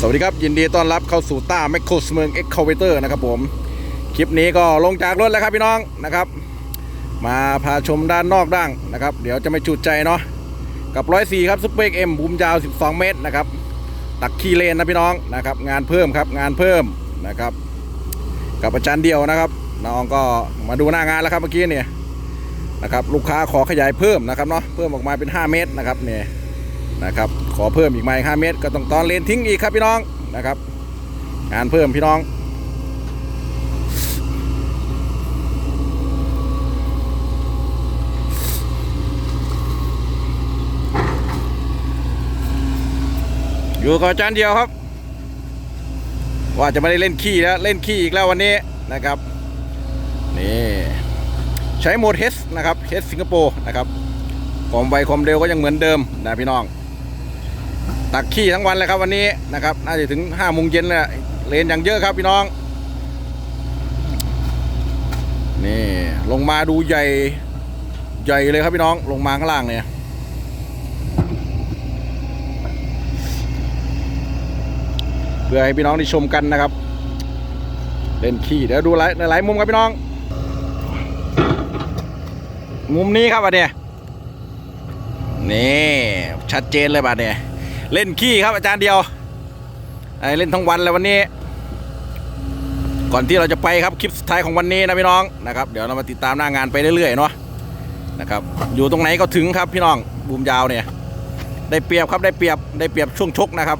สวัสดีครับ ยินดีต้อนรับเข้าสู่ต้าแมคโครสเมืองเอ็กคาเวเตอร์นะครับผม คลิปนี้ก็ลงจากรถแล้วครับพี่น้องนะครับ มาพาชมด้านนอกด่างนะครับ เดี๋ยวจะไม่จุดใจเนาะกับร้อยสี่ครับซุปเปอร์เอ็มบูมยาว 12 เมตรนะครับตักคีเลนนะพี่น้องนะครับงานเพิ่มครับงานเพิ่มนะครับ กับอาจารย์เดียวนะครับ น้องก็มาดูหน้างานแล้วครับเมื่อกี้เนี่ยนะครับลูกค้าขอขยายเพิ่มนะครับเนาะเพิ่มออกมาเป็น 5 เมตรนะครับเนี่ยนะครับ ขอเพิ่มอีกไม้5เมตร ก็ต้องตอนเลนทิ้งอีกครับพี่น้องนะครับงานเพิ่มพี่น้องอยู่กับจารย์เดียวครับ ว่าจะไม่ได้เล่นขี้แล้วเล่นขี้อีกแล้ววันนี้นะครับนี่ใช้โหมดเฮสนะครับเฮสสิงคโปร์นะครับความไวความเร็วก็ยังเหมือนเดิมนะพี่น้อง ตักขี้ทั้งวันเลยครับวันนี้นะครับ น่าจะถึงห้าโมงเย็นเลยเลนอย่างเยอะครับพี่น้อง นี่ลงมาดูใหญ่ใหญ่เลยครับพี่น้องลงมาข้างล่างเนี่ยเพื่อให้พี่น้องได้ชมกันนะครับ เล่นขี้เดี๋ยวดูหลายหลายมุมครับพี่น้อง มุมนี้ครับบัดเนี่ยนี่ชัดเจนเลยบัดเนี่ย เล่นขี้ครับอาจารย์เดียวไอเล่นทั้งวันเลยวันนี้ ก่อนที่เราจะไปครับคลิปสุดท้ายของวันนี้นะพี่น้องนะครับเดี๋ยวเรามาติดตามหน้างานไปเรื่อยๆเนาะนะครับอยู่ตรงไหนก็ถึงครับพี่น้องบูมยาวเนี่ยได้เปรียบครับได้เปรียบได้เปรียบช่วงชกนะครับ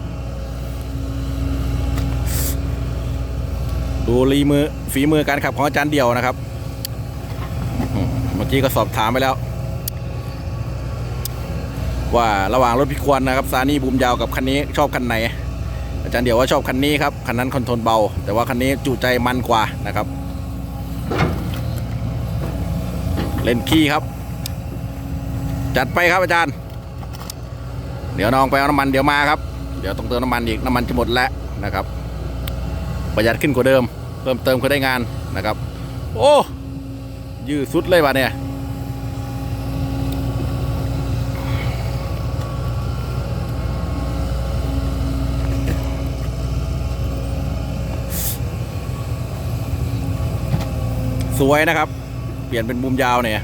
ดูรีมือฝีมือการขับของอาจารย์เดียวนะครับ เมื่อกี้ก็สอบถามไปแล้ว ว่าระหว่างรถพิกวนนะครับซานี่บูมยาวกับคันนี้ชอบคันไหน อาจารย์เดี๋ยวว่าชอบคันนี้ครับคันนั้นคอนโทรลเบา แต่ว่าคันนี้จุใจมันกว่านะครับ เล่นขี้ครับ จัดไปครับอาจารย์ เดี๋ยวน้องไปเอาน้ำมันเดี๋ยวมาครับ เดี๋ยวต้องเติมน้ำมันอีกน้ำมันจะหมดแล้วนะครับ ประหยัดขึ้นกว่าเดิม เพิ่มเติมก็ได้งานนะครับ โอ้ยืดสุดเลยว่ะเนี่ย สวยนะครับ เปลี่ยนเป็นมุมยาวเนี่ย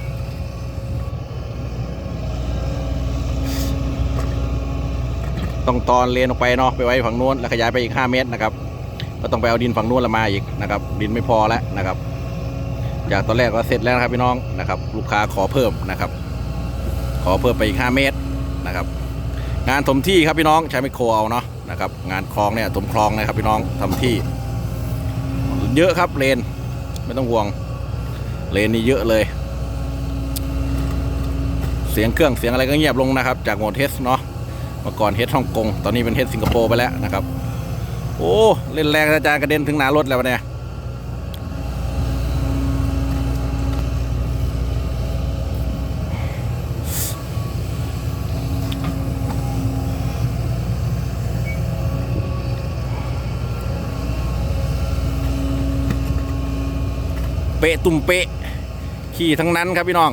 ต้องตอนเลนออกไปเนาะไปไว้ฝั่งนู้นแล้วขยายไปอีก 5 เมตรนะครับก็ต้องไปเอาดินฝั่งนู้นละมาอีกนะครับ ดินไม่พอแล้วนะครับ จากตอนแรกก็เสร็จแล้วนะครับพี่น้องนะครับ ลูกค้าขอเพิ่มนะครับ ขอเพิ่มไปอีก 5 เมตรนะครับ งานถมที่ครับพี่น้องใช้ไมโครเอาเนาะนะครับ งานคลองเนี่ยถมคลองนะครับพี่น้องทำที่ เยอะครับเลนไม่ต้องห่วง เลนนี้เยอะเลย เสียงเครื่องเสียงอะไรก็เงียบลงนะครับ จากโหมดเทสเนาะเมื่อก่อนเทสฮ่องกง ตอนนี้เป็นเทสสิงคโปร์ไปแล้วนะครับ โอ้ เล่นแรงอาจารย์กระเด็นถึงหนารถแล้ววะเนี่ย เปะตุ่มเปะ ขี่ทั้งนั้นครับพี่น้อง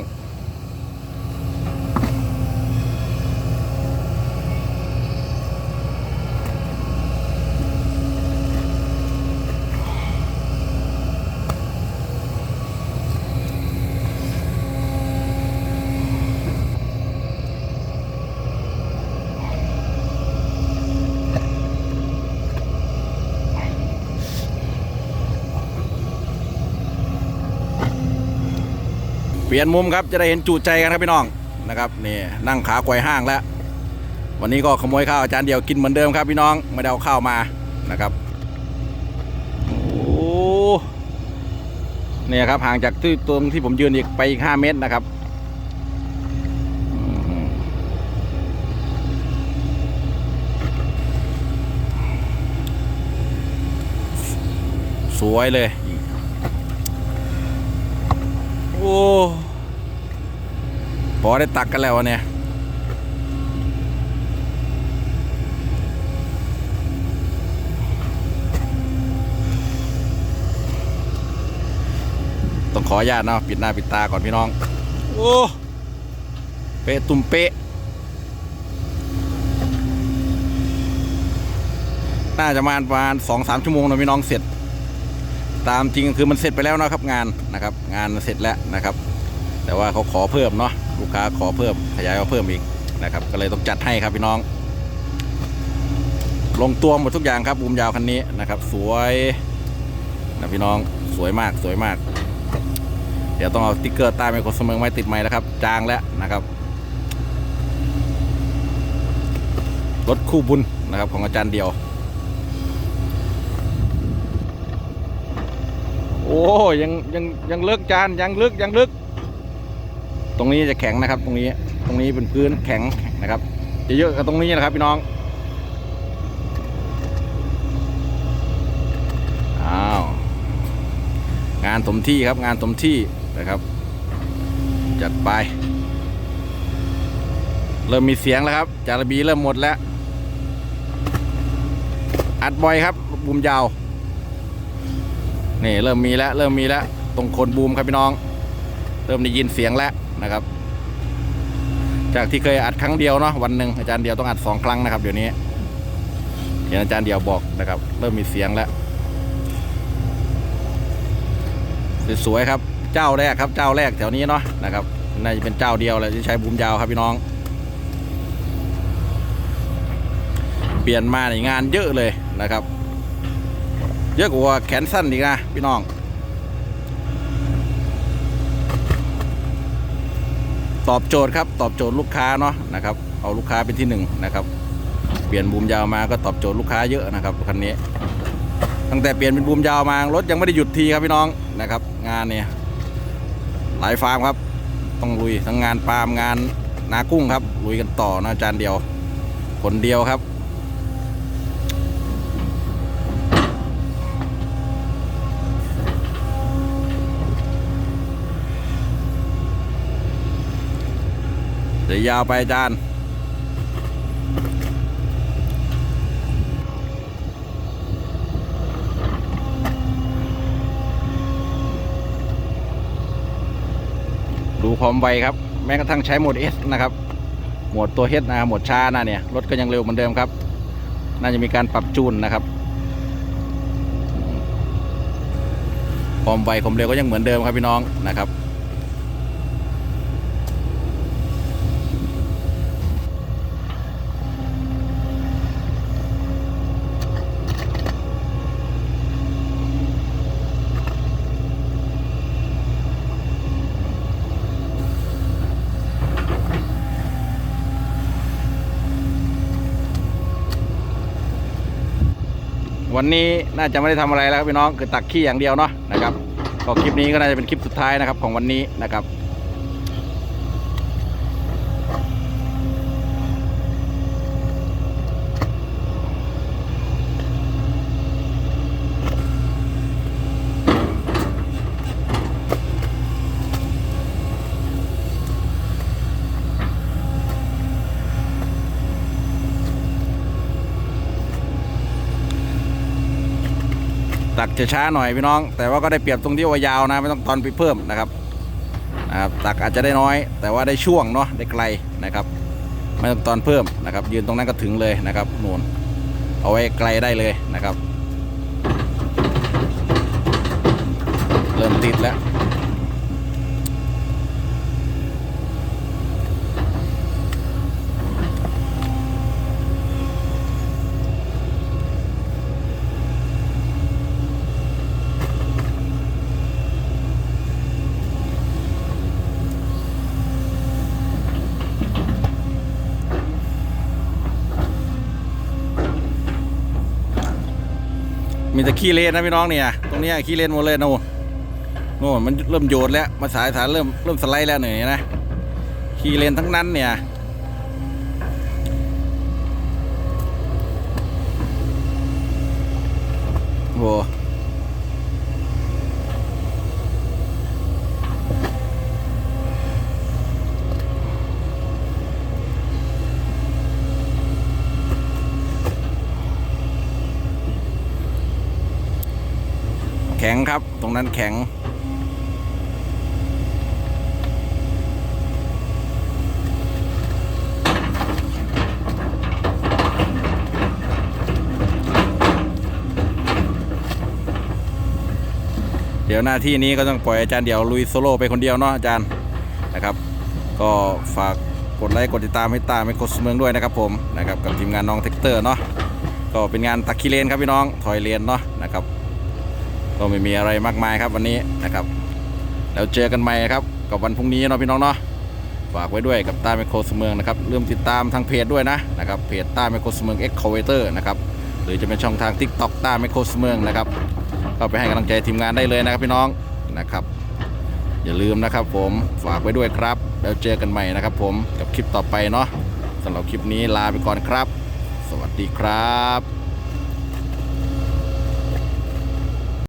เปลี่ยนมุมครับจะได้เห็นจูใจกันครับพี่น้องนะครับนี่นั่งขาไกวห้างแล้ว วันนี้ก็ขโมยข้าวอาจารย์เดียวกินเหมือนเดิมครับพี่น้องไม่ได้เอาข้าวมานะครับโอ้เนี่ยครับห่างจากที่ตรงที่ผมยืนอีกไปอีก5เมตรนะครับสวยเลย โอ้พอได้ตักกันแล้วเนี่ยต้องขออนุญาตเนาะปิดหน้าปิดตาก่อนพี่น้อง โอ้ เปะตุ่มเปะ น่าจะมาประมาณสองสามชั่วโมงนะพี่น้องเสร็จ ตามจริงคือมันเสร็จไปแล้วนะครับงานนะครับ งานเสร็จแล้วนะครับ แต่ว่าเขาขอเพิ่มเนาะลูกค้าขอเพิ่มขยายเอาเพิ่มอีกนะครับ ก็เลยต้องจัดให้ครับพี่น้อง ลงตัวหมดทุกอย่างครับบูมยาวคันนี้นะครับ สวยนะพี่น้องสวยมากสวยมาก เดี๋ยวต้องเอาติ๊กเกอร์ใต้ไมโครสมิงไว้ติดไม้แล้วครับ จางแล้วนะครับรถคู่บุญนะครับของอาจารย์เดียว โอ้ยังยังยังลึกจานยังลึกยังลึก ตรงนี้จะแข็งนะครับ ตรงนี้ตรงนี้เป็นพื้นแข็งนะครับจะเยอะกับตรงนี้นะครับพี่น้องอ้าวงานสมที่ครับงานสมที่นะครับ จัดไป เริ่มมีเสียงแล้วครับจารบีเริ่มหมดแล้ว อัดบอยครับบูมยาว นี่เริ่มมีแล้วเริ่มมีแล้วตรงคนบูมครับพี่น้อง เริ่มได้ยินเสียงแล้วนะครับ จากที่เคยอัดครั้งเดียวเนาะวันหนึ่งอาจารย์เดียวต้องอัดสองครั้งนะครับเดี๋ยวนี้เห็นอาจารย์เดียวบอกนะครับ เริ่มมีเสียงแล้วสวยๆครับเจ้าแรกครับเจ้าแรกแถวนี้เนาะนะครับน่าจะเป็นเจ้าเดียวเลยที่ใช้บูมยาวครับพี่น้อง เปลี่ยนมาในงานเยอะเลยนะครับ เยอะกว่าแขนสั้นอีกนะพี่น้อง ตอบโจทย์ครับตอบโจทย์ลูกค้าเนาะนะครับ เอาลูกค้าเป็นที่หนึ่งนะครับ เปลี่ยนบูมยาวมาก็ตอบโจทย์ลูกค้าเยอะนะครับคันนี้ ตั้งแต่เปลี่ยนเป็นบูมยาวมารถยังไม่ได้หยุดทีครับพี่น้องนะครับ งานเนี่ยหลายฟาร์มครับ ต้องลุยทั้งงานปาล์มงานนากุ้งครับลุยกันต่อนะอาจารย์เดียวคนเดียวครับ เดี๋ยวยาวไปอาจารย์ดูความไวครับ แม้กระทั่งใช้โหมด S นะครับโหมดตัว H นะโหมดช้านะเนี่ยรถก็ยังเร็วเหมือนเดิมครับ น่าจะมีการปรับจูนนะครับ ความไวความเร็วก็ยังเหมือนเดิมครับพี่น้องนะครับ วันนี้น่าจะไม่ได้ทำอะไรแล้วครับพี่น้องคือตักขี้อย่างเดียวเนาะนะครับก็คลิปนี้ก็น่าจะเป็นคลิปสุดท้ายนะครับของวันนี้นะครับ ตักจะช้าหน่อยพี่น้อง แต่ว่าก็ได้เปรียบตรงที่ว่ายาวนะ ไม่ต้องตอนไปเพิ่มนะครับนะครับตักอาจจะได้น้อย แต่ว่าได้ช่วงเนาะได้ไกลนะครับ ไม่ต้องตอนเพิ่มนะครับ ยืนตรงนั้นก็ถึงเลยนะครับนูนเอาไว้ไกลได้เลยนะครับ เริ่มติดแล้ว มีแต่ขี้เลนนะพี่น้องเนี่ย ตรงนี้ขี้เลนหมดเลยนะโน่นโน่นมันเริ่มโยนแล้วมาสายสายเริ่มเริ่มสไลด์แล้วเนี่ยนะขี้เลนทั้งนั้นเนี่ยโอ้ แข็งครับ ตรงนั้นแข็ง เดี๋ยวหน้าที่นี้ก็ต้องปล่อยอาจารย์เดี๋ยวลุยโซโล่ไปคนเดียวเนาะอาจารย์นะครับ ก็ฝากกดไลค์กดติดตามให้ตามให้กดสมเมืองด้วยนะครับผมนะครับกับทีมงานน้องเทคเตอร์เนาะก็เป็นงานตักคีเลนครับพี่น้องถอยเลนเนาะนะครับ ก็ไม่มีอะไรมากมายครับวันนี้นะครับ แล้วเจอกันใหม่ครับกับวันพรุ่งนี้เนาะพี่น้องเนาะฝากไว้ด้วยกับต้าไมโครสเมืองนะครับลืมติดตามทางเพจด้วยนะนะครับเพจต้าไมโครสเมืองเอ็กโคเวเตอร์นะครับหรือจะเป็นช่องทาง Tik t o อกต้าไมโครสเมืองนะครับเข้าไปให้กำลังใจทีมงานได้เลยนะครับพี่น้องนะครับ อย่าลืมนะครับผมฝากไว้ด้วยครับ แล้วเจอกันใหม่นะครับ ผมกับคลิปต่อไปเนาะสำหรับคลิปนี้ลาไปก่อนครับ สวัสดีครับ